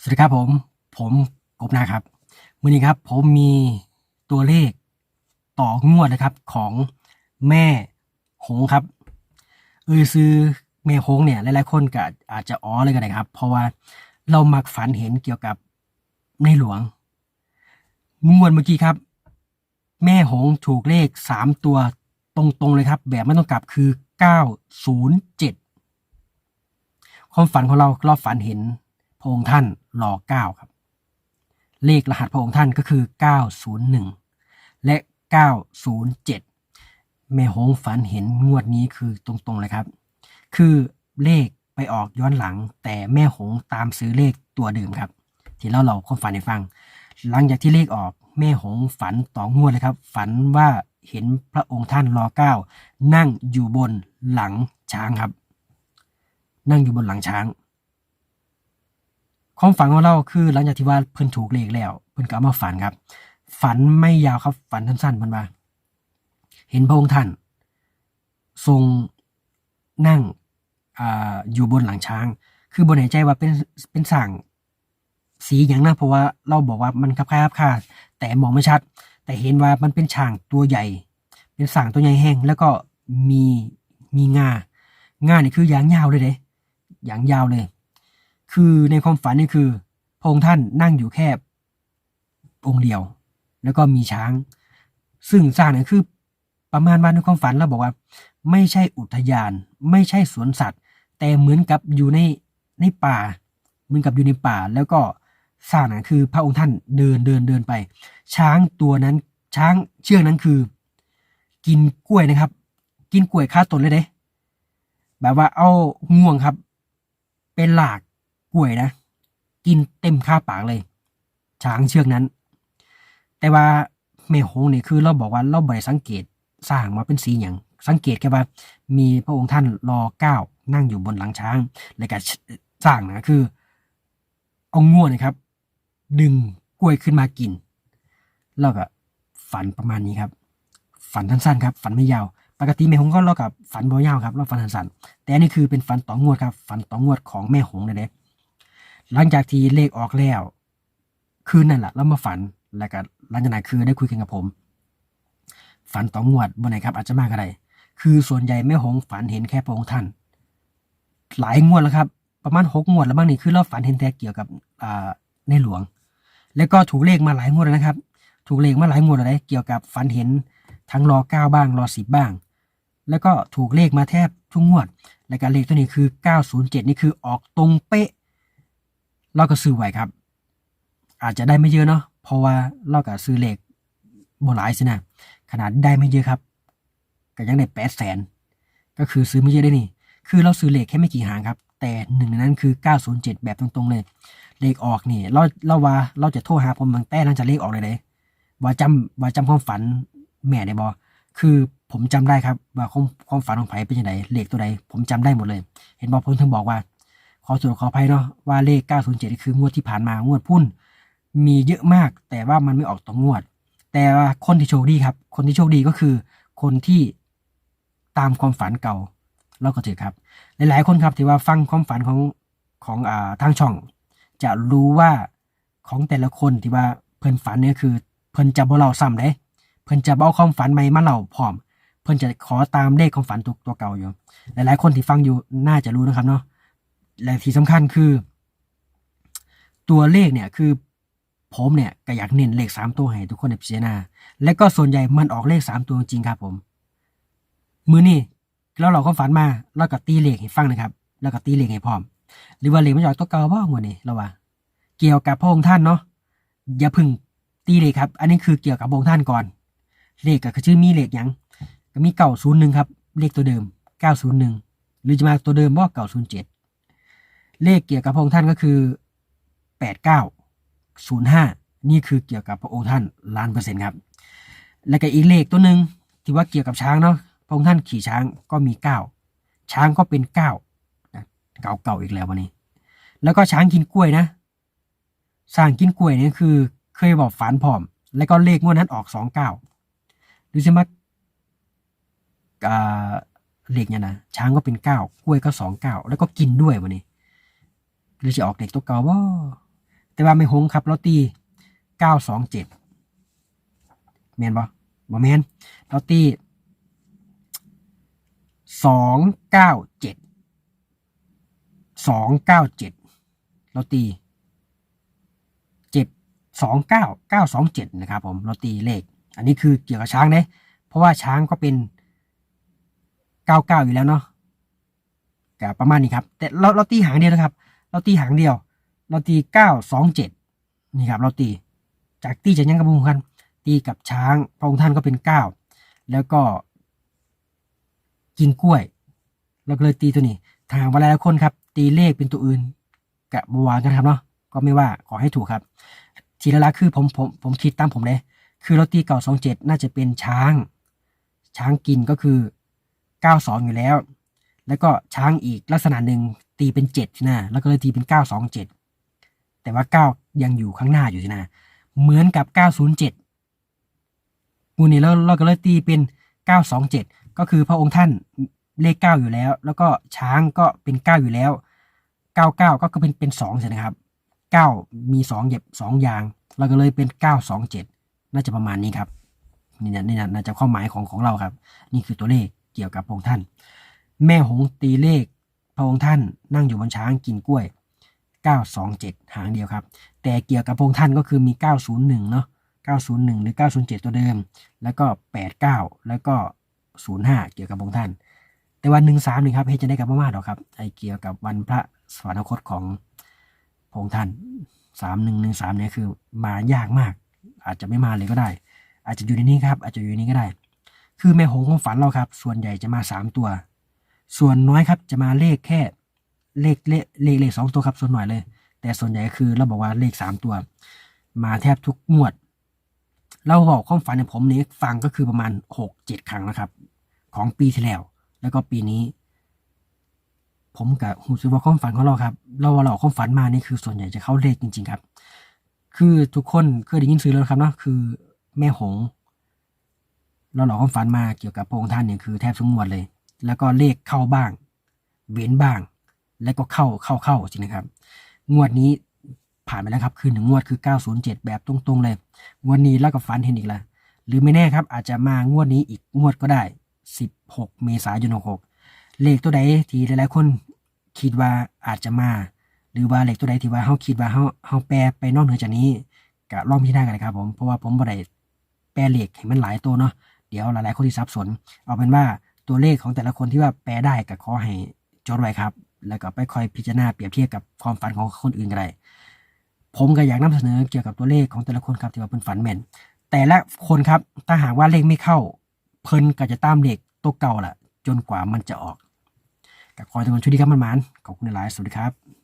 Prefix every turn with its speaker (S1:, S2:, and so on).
S1: สวัสดีครับผม ผมกบนะครับวันนี้ครับผมมีตัวเลขต่องวดนะครับของแม่หงครับเออซื้อแม่หงเนี่ยหลายๆคนก็อาจจะอ๋อเลยก็ได้ครับ เพราะว่าเรามักฝันเห็นเกี่ยวกับในหลวงงวดเมื่อกี้ครับ แม่หงถูกเลขสามตัวตรงๆเลยครับ แบบไม่ต้องกลับคือเก้าศูนย์เจ็ดความฝันของเราเราฝันเห็น พระองค์ท่านรอเก้าครับ เลขรหัสพระองค์ท่านก็คือเก้าศูนย์หนึ่งและเก้าศูนย์เจ็ดแม่หงฝันเห็นงวดนี้คือตรงๆเลยครับ คือเลขไปออกย้อนหลัง แต่แม่หงตามซื้อเลขตัวเดิมครับ ที่เล่าเราความฝันให้ฟัง หลังจากที่เลขออกแม่หงฝันต่องวดเลยครับ ฝันว่าเห็นพระองค์ท่านรอเก้านั่งอยู่บนหลังช้างครับ นั่งอยู่บนหลังช้าง ความฝันของเราคือหลังจากที่ว่าเพิ่นถูกเลขแล้ว เพิ่นก็เอามาฝันครับ ฝันไม่ยาวครับ ฝันสั้นๆมันว่าเห็นพระองค์ท่าน ทรงนั่งออยู่บนหลังช้าง คือบนหายใจว่าเป็นเป็นสั่งสีอย่างนะเพราะว่าเราบอกว่ามันคับคล้ายคับคาแต่มองไม่ชัด แต่เห็นว่ามันเป็นช่างตัวใหญ่ เป็นสั่งตัวใหญ่แห้งแล้วก็มีมีงางาเนี่ยคือยางยาวเลยเด้ยางยาวเลย คือในความฝันนี่คือพระองค์ท่านนั่งอยู่แค่องค์เดียว แล้วก็มีช้าง ซึ่งสร้างเนี่ยคือประมาณว่าในความฝันเราบอกว่า ไม่ใช่อุทยาน ไม่ใช่สวนสัตว์ แต่เหมือนกับอยู่ในในป่า เหมือนกับอยู่ในป่า แล้วก็สร้างนะคือ พระองค์ท่านเดินเดินเดินไป ช้างตัวนั้น ช้างเชือกนั้นคือ กินกล้วยนะครับ กินกล้วยคาต้นเลยเด้แบบว่าเอาง่วงครับ เป็นหลาก กล้วยนะ กินเต็มคาปากเลย ช้างเชือกนั้น แต่ว่าแม่หงนี่คือเราบอกว่าเราบริสังเกตสร้างมาเป็นสีอย่างสังเกตแค่ว่า มีพระองค์ท่านรอเก้านั่งอยู่บนหลังช้างแล้วก็สร้างนะคือเอาง่วนะครับ ดึงกล้วยขึ้นมากิน แล้วก็ฝันประมาณนี้ครับ ฝันสั้นๆครับ ฝันไม่ยาว ปกติแม่หงก็เล่ากับฝันบ่ยาวครับเราฝันสั้นๆแต่อันนี้คือเป็นฝันต่องวดครับ ฝันต่องวดของแม่หงเลยเด้ หลังจากที่เลขออกแล้ว คืนนั่นแหละเรามาฝันแล้วก็หลังจากนั้นคือได้คุยกันกับผม ฝันต่องวดบนไหนครับ อาจจะมากอะไรคือส่วนใหญ่แม่หงฝันเห็นแค่พระองค์ท่าน หลายงวดแล้วครับ ประมาณหกงวดแล้วบ้างนี่คือเราฝันเห็นแต่เกี่ยวกับในหลวง แล้วก็ถูกเลขมาหลายงวดแล้วนะครับ ถูกเลขมาหลายงวดแล้วเกี่ยวกับฝันเห็นทั้งรอเก้าบ้างรอสิบบ้าง แล้วก็ถูกเลขมาแทบทุกงวด และการเลขตัวนี้คือ 907 นี่คือออกตรงเป๊ะ เราก็ซื้อไว้ครับ อาจจะได้ไม่เยอะเนาะเพราะว่าเราก็ซื้อเหลขบ่หลายสินะขนาดได้ไม่เยอะครับก็ยังได้แปดแสนก็คือซื้อไม่เยอะได้นี่ คือเราซื้อเหลขแค่ไม่กี่หางครับ แต่หนึ่งในนั้นคือ 907 แบบตรงๆเลยเลขออกนี่เราเราว่าเราจะโทรหาผมบางแต่หลังจากเลขออกเลยเด้ว่าจำว่าจำความฝันแม่ได้บ่คือผมจำได้ครับ ว่าความความฝันของไผเป็นยังไงเลขตัวใดผมจำได้หมดเลย เห็นบอกผมถึงบอกว่า ขอโทษขออภัยเนาะว่าเลข 907นี่คืองวดที่ผ่านมางวดพุ่น มีเยอะมาก แต่ว่ามันไม่ออกต่องวด แต่ว่าคนที่โชคดีครับ คนที่โชคดีก็คือ คนที่ตามความฝันเก่าเราก็ถือครับ หลาย ๆ คนครับที่ว่าฟังความฝันของของอ่าทางช่อง จะรู้ว่าของแต่ละคนที่ว่าเพิ่นฝันเนี่ยคือ เพิ่นจะบ่เล่าซ้ำเด้เพิ่นจะบ่เอาความฝันใหม่มาเล่าพร้อม เพิ่นจะขอตามเลขความฝันตัวตัวเก่าอยู่ หลาย ๆ คนที่ฟังอยู่น่าจะรู้นะครับเนาะ และที่สำคัญคือ ตัวเลขเนี่ยคือผมเนี่ยก็อยากเน้นเลขสามตัวให้ทุกคนได้พิจารณาและก็ส่วนใหญ่มันออกเลขสามตัวจริงครับผม มือนี่แล้วเราก็ฝันมาแล้วก็ตีเลขให้ฟังนะครับ แล้วก็ตีเลขให้พร้อม หรือว่าเลขมันจออกตัวเก่าบ้างวันนี้เราว่า เกี่ยวกับพระองค์ท่านเนาะอย่าพึ่งตีเลขครับ อันนี้คือเกี่ยวกับพระองค์ท่านก่อน เลขก็คือชื่อมีเลขยังก็มีเก่าศูนย์หนึ่งครับ เลขตัวเดิมเก้าศูนย์หนึ่งหรือจะมาตัวเดิมว่าเก่าศูนย์เจ็ด เลขเกี่ยวกับพระองค์ท่านก็คือแปดเก้าศูนย์ห้านี่คือเกี่ยวกับพระองค์ท่านล้านเปอร์เซ็นต์ครับ แล้วก็อีกเลขตัวหนึ่งที่ว่าเกี่ยวกับช้างเนาะพระองค์ท่านขี่ช้างก็มีเก้าช้างก็เป็นเก้านะเก่าเก่าๆอีกแล้ววันนี้ แล้วก็ช้างกินกล้วยนะสร้างกินกล้วยเนี่ยคือเคยบอกฝันพร้อม แล้วก็เลขงวดนั้นออกสองเก้าดูสิมาเลขเนี่ยนะช้างก็เป็นเก้ากล้วยก็สองเก้าแล้วก็กินด้วยวันนี้ หรือจะออกเด็กตัวเก่าว่แต่ว่าไม่หงครับเราตีเก้าสองเจ็ดแมนบ่บ่แมนเราตีสองเก้าเจ็ดสองเก้าเจ็ดเราตีเจ็ดสองเก้าเก้าสองเจ็ดนะครับผมเราตีเลข อันนี้คือเกี่ยวกับช้างนะเพราะว่าช้างก็เป็นเก้าเก้าอยู่แล้วเนาะกับประมาณนี้ครับ แต่เราเราตีหางเดียวนะครับ เราตีหางเดียว เราตีเก้าสองเจ็ดนี่ครับเราตี จากตีจะยังกระบุงกันตีกับช้างพระองค์ท่านก็เป็นเก้าแล้วก็ กินกล้วย เราก็เลยตีตัวนี้ทางเวลาหลายคนครับ ตีเลขเป็นตัวอื่นกับบวากันครับเนาะก็ไม่ว่าขอให้ถูกครับทีละละคือผมผมผมคิดตามผมเลยคือเราตีเก่าสองเจ็ดน่าจะเป็นช้าง ช้างกินก็คือเก้าสองอยู่แล้ว แล้วก็ช้างอีกลักษณะหนึ่งตีเป็นเจ็ดนะแล้วก็เลยตีเป็นเก้าสองเจ็ดแต่ว่าเก้ายังอยู่ข้างหน้าอยู่นะเหมือนกับเก้าศูนย์เจ็ดมูนี่เราเราก็เลยตีเป็นเก้าสองเจ็ดก็คือพระองค์ท่านเลขเก้าอยู่แล้ว แล้วก็ช้างก็เป็นเก้าอยู่แล้วเก้าเก้าก็เป็นเป็นสองใช่ไหมครับเก้ามีสองเหย็บสองอย่าง เราก็เลยเป็นเก้าสองเจ็ดน่าจะประมาณนี้ครับนี่นะนี่นะน่าจะความหมายของของเราครับ นี่คือตัวเลขเกี่ยวกับพระองค์ท่าน แม่หงตีเลข พระองค์ท่านนั่งอยู่บนช้างกินกล้วย 927 หางเดียวครับ แต่เกี่ยวกับพระองค์ท่านก็คือมี 901 เนาะ901 หรือ 907 ตัวเดิม แล้วก็ 89 แล้วก็ 05 เกี่ยวกับพระองค์ท่าน แต่วันหนึ่งสามนี่ครับเฮจะได้กับพม่าหรอกครับไอเกี่ยวกับวันพระสวรรคตของพระองค์ท่าน 3113เนี่ยคือมายากมาก อาจจะไม่มาเลยก็ได้ อาจจะอยู่ในนี้ครับอาจจะอยู่ในนี้ก็ได้ คือแม่หงของฝันเราครับ ส่วนใหญ่จะมาสามตัว ส่วนน้อยครับจะมาเลขแค่เลขเลขเลขเลขสองตัวครับส่วนหน่อยเลย แต่ส่วนใหญ่คือเราบอกว่าเลขสามตัว มาแทบทุกงวด เราบอกความฝันในผมนี้ฟังก็คือประมาณหกเจ็ดครั้งนะครับ ของปีที่แล้ว แล้วก็ปีนี้ ผมกับหูซึกว่าความฝันของเราครับ เราว่าเราความฝันมานี่คือส่วนใหญ่จะเข้าเลขจริง ๆ ครับ คือทุกคนเคยได้ยินซื้อแล้วครับเนาะคือแม่หงเราหลอกความฝันมาเกี่ยวกับพระองค์ท่านเนี่ยคือแทบทุกงวดเลย แล้วก็เลขเข้าบ้าง เว้นบ้าง แล้วก็เข้าเข้าเข้าจริงนะครับ งวดนี้ผ่านไปแล้วครับคือหนึ่งงวดคือ 907 แบบตรงๆเลย งวดนี้แล้วก็ฝันเห็นอีกละหรือไม่แน่ครับ อาจจะมางวดนี้อีกงวดก็ได้ 16 เมษายน66เลขตัวใดที่หลายๆคนคิดว่าอาจจะมา หรือว่าเลขตัวใดที่ว่าเฮาคิดว่าเฮาเฮาแปลไปนอกเหนือจากนี้ก็ลองพิจารณากันเลยครับผมเพราะว่าผมบ่ได้แปลเลขให้มันหลายตัวเนาะเดี๋ยวหลายๆคนที่สับสน เอาเป็นว่า ตัวเลขของแต่ละคนที่ว่าแปลได้ก็ขอให้จดไว้ครับ แล้วก็ไปคอยพิจารณาเปรียบเทียบกับความฝันของคนอื่นก็ได้ผมก็อยากนำเสนอเกี่ยวกับตัวเลขของแต่ละคนครับที่ว่าเป็นฝันแม่น แต่ละคนครับถ้าหากว่าเลขไม่เข้า เพิ่นก็จะตามเลขตัวเก่าล่ะ จนกว่ามันจะออกกับคอยทุกคนช่วยดีครับมันมันขอบคุณหลายสวัสดีครับ